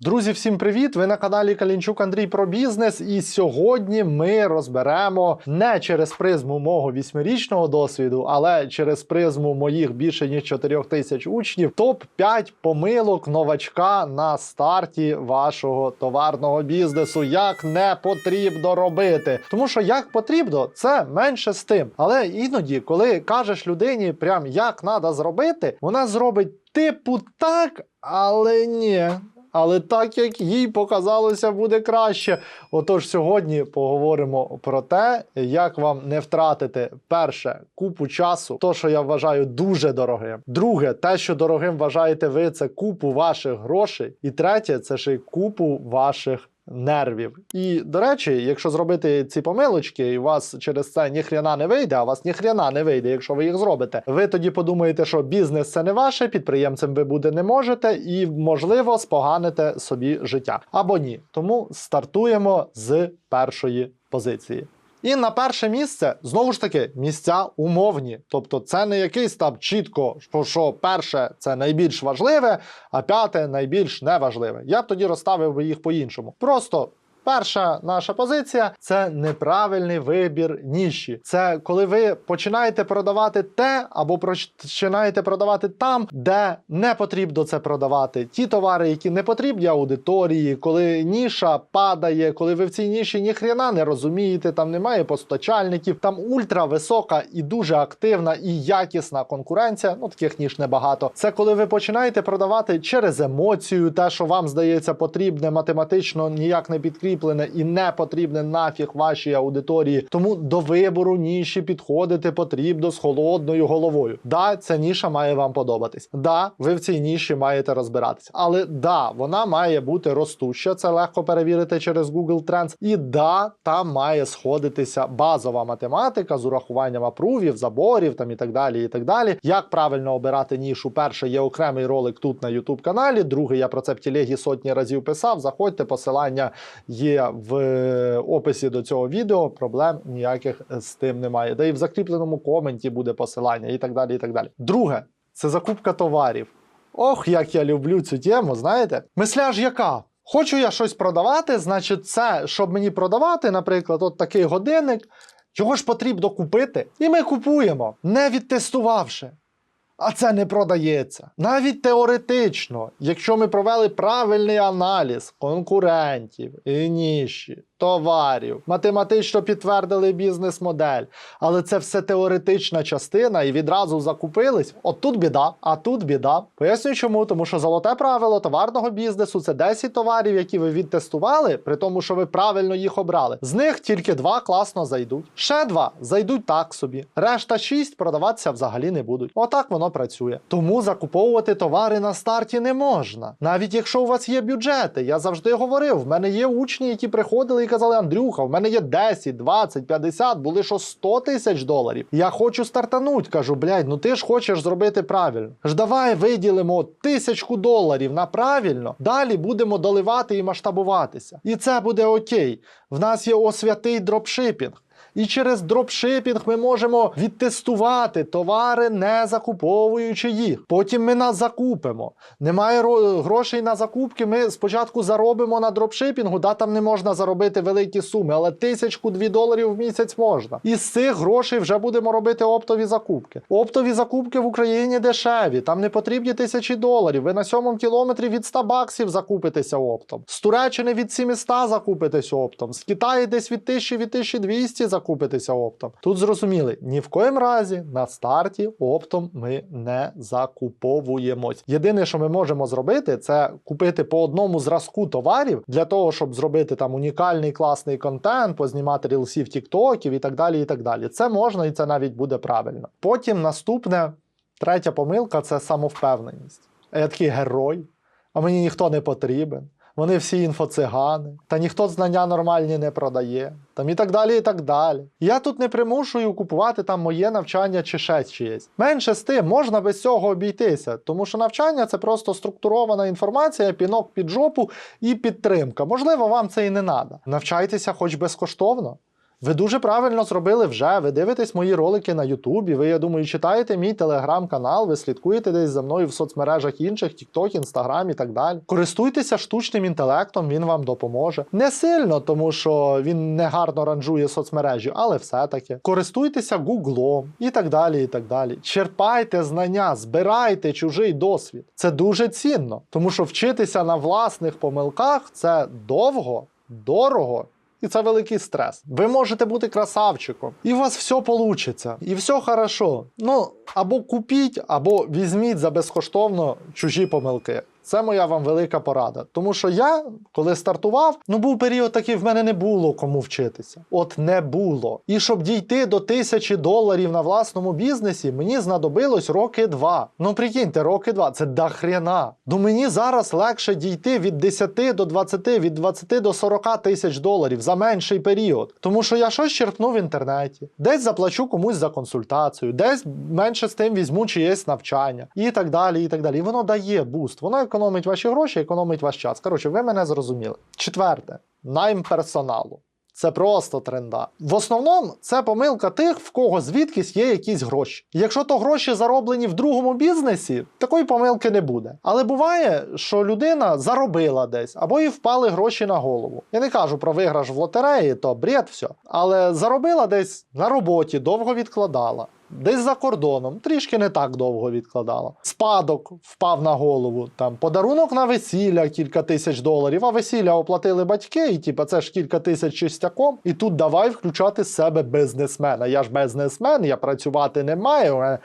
Друзі, всім привіт! Ви на каналі Калінчук Андрій про бізнес. І сьогодні ми розберемо не через призму мого вісьмирічного досвіду, але через призму моїх більше ніж 4 тисяч учнів. Топ 5 помилок новачка на старті вашого товарного бізнесу. Як не потрібно робити. Тому що як потрібно, це менше з тим. Але іноді, коли кажеш людині, прям як треба зробити, вона зробить типу так, але ні. Але так як їй показалося, буде краще. Отож, сьогодні поговоримо про те, як вам не втратити перше купу часу, то що я вважаю дуже дорогим. Друге, те, що дорогим вважаєте ви, це купу ваших грошей. І третє, це ще й купу ваших. Нервів. І, до речі, якщо зробити ці помилочки, і у вас через це ніхрена не вийде, а у вас ніхрена не вийде, якщо ви їх зробите, ви тоді подумаєте, що бізнес це не ваше, підприємцем ви бути не можете, і, можливо, споганите собі життя. Або ні. Тому стартуємо з першої позиції. І на перше місце знову ж таки місця умовні. Тобто, це не якийсь там чітко, що, перше це найбільш важливе, а п'яте найбільш неважливе. Я б тоді розставив би їх по-іншому. Просто. Перша наша позиція це неправильний вибір ніші. Це коли ви починаєте продавати те, або починаєте продавати там, де не потрібно це продавати. Ті товари, які не потрібні аудиторії, коли ніша падає, коли ви в цій ніші ніхрена не розумієте, там немає постачальників, там ультрависока і дуже активна і якісна конкуренція. Ну таких ніж небагато. Це коли ви починаєте продавати через емоцію, те, що вам здається потрібне, математично ніяк не підкріплене і не потрібне нафіг вашій аудиторії. Тому до вибору ніші підходити потрібно з холодною головою. Да, ця ніша має вам подобатись. Да, ви в цій ніші маєте розбиратись. Але да, вона має бути ростуща. Це легко перевірити через Google Trends. І да, там має сходитися базова математика з урахуванням апрувів, заборів там і так далі. І так далі. Як правильно обирати нішу? Перше є окремий ролик тут на YouTube каналі. Другий я про це в тілегі сотні разів писав. Заходьте, посилання є в е, описі до цього відео. Проблем ніяких з тим немає. Да і в закріпленому коменті буде посилання, і так далі. І так далі. Друге, це закупка товарів. Ох, як я люблю цю тему, знаєте? Мисля ж яка? Хочу я щось продавати, значить, це, щоб мені продавати, наприклад, от такий годинник, його ж потрібно купити. І ми купуємо, не відтестувавши. А це не продається. Навіть теоретично, якщо ми провели правильний аналіз конкурентів, і ніші, товарів, математично підтвердили бізнес-модель, але це все теоретична частина і відразу закупились. От тут біда, а тут біда. Пояснюю чому, тому що золоте правило товарного бізнесу це 10 товарів, які ви відтестували, при тому, що ви правильно їх обрали. З них тільки два класно зайдуть. Ще два зайдуть так собі. Решта 6 продаватися взагалі не будуть. Отак воно працює. Тому закуповувати товари на старті не можна. Навіть якщо у вас є бюджети, я завжди говорив, в мене є учні, які приходили і казали: Андрюха, в мене є 10, 20, 50, були що 100 тисяч доларів. Я хочу стартануть. Кажу, блядь, ну ти ж хочеш зробити правильно. Ж давай виділимо тисячку доларів на правильно. Далі будемо доливати і масштабуватися. І це буде окей. В нас є освятий дропшипінг. І через дропшипінг ми можемо відтестувати товари, не закуповуючи їх. Потім ми нас закупимо. Немає ро- грошей на закупки. Ми спочатку заробимо на дропшипінгу, да там не можна заробити великі суми, але тисячку дві доларів в місяць можна. І з цих грошей вже будемо робити оптові закупки. Оптові закупки в Україні дешеві, там не потрібні тисячі доларів. Ви на сьомому кілометрі від 100 баксів закупитеся оптом. З Туреччини від 700 закупитесь оптом. З Китаю десь від 1000 від 1200 закупитеся оптом. Тут зрозуміли, ні в коїм разі на старті оптом ми не закуповуємось. Єдине, що ми можемо зробити, це купити по одному зразку товарів для того, щоб зробити там унікальний класний контент, познімати рілсів, тіктоків і так далі. І так далі. Це можна і це навіть буде правильно. Потім наступне, третя помилка це самовпевненість. А Я такий герой, а мені ніхто не потрібен. Вони всі інфоцигани, та ніхто знання нормальні не продає, там і так далі, і так далі. Я тут не примушую купувати там моє навчання чи ще чиєсь. Менше з тим можна без цього обійтися, тому що навчання це просто структурована інформація, пінок під жопу і підтримка. Можливо, вам це і не треба. Навчайтеся хоч безкоштовно. Ви дуже правильно зробили вже. Ви дивитесь мої ролики на Ютубі. Ви, я думаю, читаєте мій телеграм-канал, ви слідкуєте десь за мною в соцмережах інших, TikTok, Instagram і так далі. Користуйтеся штучним інтелектом, він вам допоможе. Не сильно, тому що він не гарно ранжує соцмережі, але все-таки. Користуйтеся Гуглом і так далі. і так далі. Черпайте знання, збирайте чужий досвід. Це дуже цінно, тому що вчитися на власних помилках це довго, дорого. І це великий стрес. Ви можете бути красавчиком, і у вас все вийде, і все хорошо. Ну або купіть, або візьміть за безкоштовно чужі помилки. Це моя вам велика порада. Тому що я, коли стартував, ну був період такий, в мене не було кому вчитися. От не було. І щоб дійти до тисячі доларів на власному бізнесі, мені знадобилось роки два. Ну прикиньте, роки два. Це дохрена. Ну мені зараз легше дійти від 10 до 20, від 20 до 40 тисяч доларів за менший період. Тому що я щось черпну в інтернеті, десь заплачу комусь за консультацію, десь менше з тим візьму чиєсь навчання і так далі. І так далі. І воно дає буст. Воно економить ваші гроші, економить ваш час. Коротше, ви мене зрозуміли. Четверте, найм персоналу. Це просто тренда. В основному це помилка тих, в кого звідкись є якісь гроші. Якщо то гроші зароблені в другому бізнесі, такої помилки не буде. Але буває, що людина заробила десь або їй впали гроші на голову. Я не кажу про виграш в лотереї, то бред все. Але заробила десь на роботі, довго відкладала. Десь за кордоном, трішки не так довго відкладала. Спадок впав на голову. Там подарунок на весілля кілька тисяч доларів, а весілля оплатили батьки, і типа це ж кілька тисяч чистяком. І тут давай включати з себе бізнесмена. Я ж бізнесмен, я працювати не маю. мене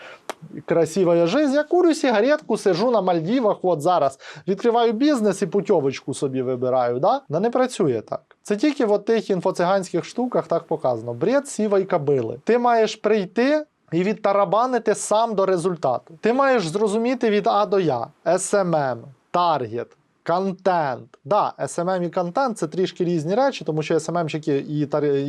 Красива жизнь. Я курю сигаретку, сижу на Мальдівах. От зараз відкриваю бізнес і путьовочку собі вибираю. Да? Да не працює так. Це тільки в тих інфоциганських штуках так показано. Бред сівої кабили. Ти маєш прийти і відтарабанити сам до результату. Ти маєш зрозуміти від А до Я, SMM, таргет. Контент. Да, SMM і контент це трішки різні речі, тому що SMM-щики і,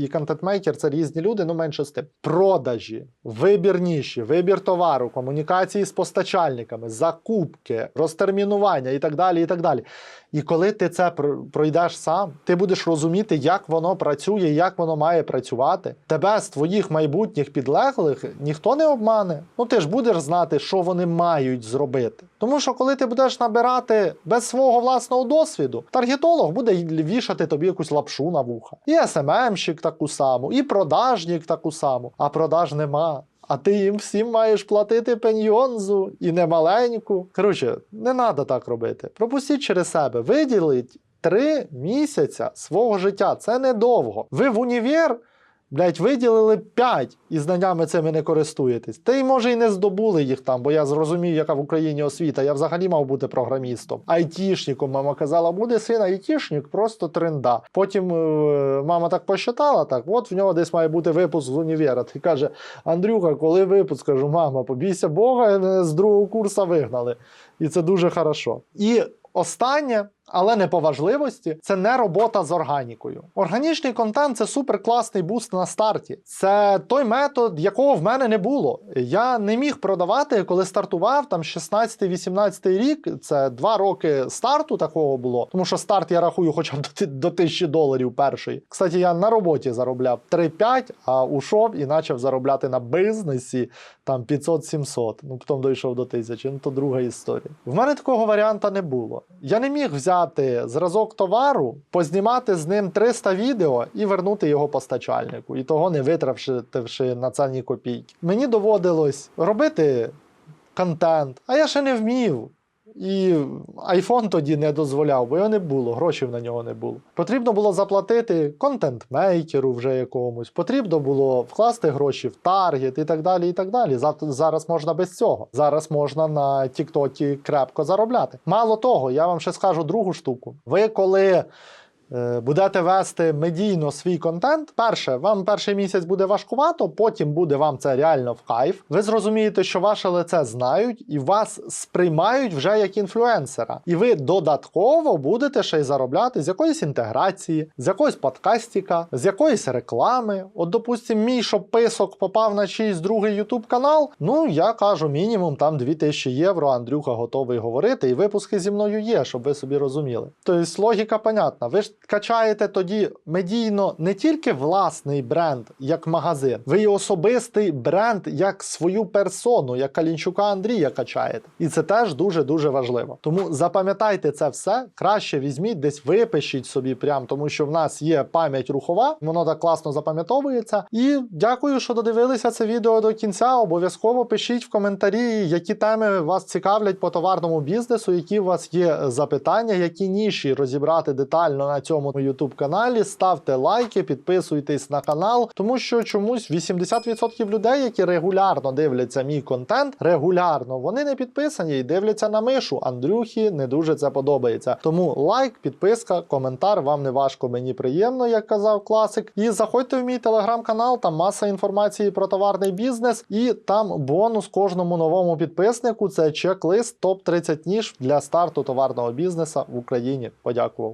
і контент-мейкер це різні люди, ну менше з тим. Продажі, вибір ніші, вибір товару, комунікації з постачальниками, закупки, розтермінування і так далі. І так далі. І коли ти це пройдеш сам, ти будеш розуміти, як воно працює, як воно має працювати. Тебе з твоїх майбутніх підлеглих ніхто не обмане. Ну ти ж будеш знати, що вони мають зробити. Тому що коли ти будеш набирати без свого власного досвіду, таргетолог буде вішати тобі якусь лапшу на вуха. І СММщик таку саму, і продажник таку саму, а продаж нема. А ти їм всім маєш платити пеньйонзу і немаленьку. Коротше, не треба так робити. Пропустіть через себе, виділіть три місяця свого життя. Це недовго. Ви в універ. Блять, виділили 5 і знаннями цими не користуєтесь. Та й може й не здобули їх там, бо я зрозумів, яка в Україні освіта. Я взагалі мав бути програмістом. Айтішником мама казала, буде син айтішник, просто тренда. Потім е, мама так посчитала, так, от в нього десь має бути випуск з універа. Ти каже: Андрюха, коли випуск? Кажу, мама, побійся Бога, мене з другого курсу вигнали. І це дуже хорошо. І останнє. Але не по важливості, це не робота з органікою. Органічний контент це суперкласний буст на старті. Це той метод, якого в мене не було. Я не міг продавати, коли стартував там 16-18 рік. Це два роки старту такого було. Тому що старт я рахую, хоча б до до 1000 доларів перший. Кстати, я на роботі заробляв 3-5, а ушов і почав заробляти на бізнесі там 500-700. Ну потім дійшов до 1000. Ну то друга історія. В мене такого варіанта не було. Я не міг взяти зразок товару, познімати з ним 300 відео і вернути його постачальнику, і того не витративши на це ні копійки. Мені доводилось робити контент, а я ще не вмів. І iPhone тоді не дозволяв, бо його не було, грошей на нього не було. Потрібно було заплатити контент-мейкеру вже якомусь, потрібно було вкласти гроші в таргет і так далі. і так далі. Зараз можна без цього. Зараз можна на Тіктокі крепко заробляти. Мало того, я вам ще скажу другу штуку. Ви коли будете вести медійно свій контент, перше, вам перший місяць буде важкувато, потім буде вам це реально в кайф. Ви зрозумієте, що ваше лице знають і вас сприймають вже як інфлюенсера. І ви додатково будете ще й заробляти з якоїсь інтеграції, з якогось подкастіка, з якоїсь реклами. От, допустим, мій щоб писок попав на чийсь другий YouTube канал. Ну я кажу, мінімум там 2000 євро. Андрюха готовий говорити, і випуски зі мною є, щоб ви собі розуміли. Тобто логіка понятна. Ви ж качаєте тоді медійно не тільки власний бренд як магазин, ви і особистий бренд як свою персону, як Калінчука Андрія качаєте. І це теж дуже дуже важливо. Тому запам'ятайте це все. Краще візьміть, десь випишіть собі, прям тому що в нас є пам'ять рухова, воно так класно запам'ятовується. І дякую, що додивилися це відео до кінця. Обов'язково пишіть в коментарі, які теми вас цікавлять по товарному бізнесу, які у вас є запитання, які ніші розібрати детально на цьому YouTube каналі. Ставте лайки, підписуйтесь на канал, тому що чомусь 80% людей, які регулярно дивляться мій контент, регулярно вони не підписані і дивляться на мишу. Андрюхі не дуже це подобається. Тому лайк, підписка, коментар. Вам не важко, мені приємно, як казав класик. І заходьте в мій телеграм-канал, там маса інформації про товарний бізнес, і там бонус кожному новому підписнику. Це чек-лист топ 30 ніж для старту товарного бізнесу в Україні. Подякував.